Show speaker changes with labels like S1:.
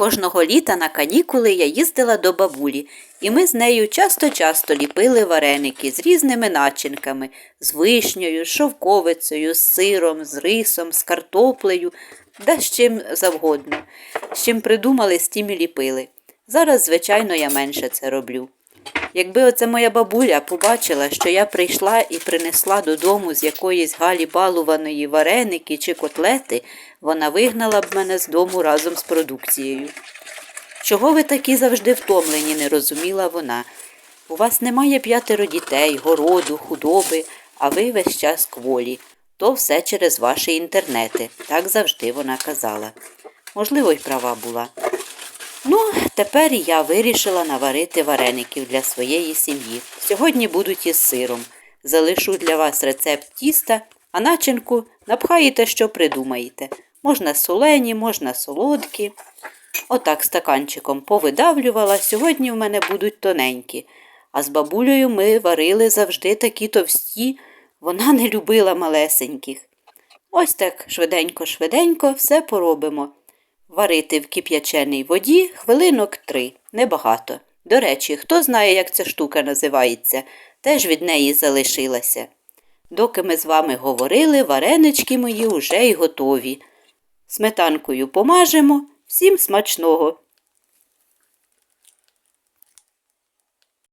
S1: Кожного літа на канікули я їздила до бабулі, і ми з нею часто-часто ліпили вареники з різними начинками з вишнею, з шовковицею, з сиром, з рисом, з картоплею, да з чим завгодно. З чим придумали, з тим і ліпили. Зараз, звичайно, я менше це роблю. Якби оце моя бабуля побачила, що я прийшла і принесла додому з якоїсь галі балуваної вареники чи котлети, вона вигнала б мене з дому разом з продукцією. Чого ви такі завжди втомлені, не розуміла вона. У вас немає п'ятеро дітей, городу, худоби, а ви весь час кволі. То все через ваші інтернети, так завжди вона казала. Можливо, й права була. Ну, тепер я вирішила наварити вареників для своєї сім'ї. Сьогодні будуть із сиром. Залишу для вас рецепт тіста, а начинку напхаєте, що придумаєте. Можна солені, можна солодкі. Отак стаканчиком повидавлювала, сьогодні в мене будуть тоненькі. А з бабулею ми варили завжди такі товсті, вона не любила малесеньких. Ось так швиденько-швиденько все поробимо. Варити в кип'яченій воді хвилинок три, небагато. До речі, хто знає, як ця штука називається, теж від неї залишилася. Доки ми з вами говорили, варенички мої уже й готові. Сметанкою помажемо, всім смачного.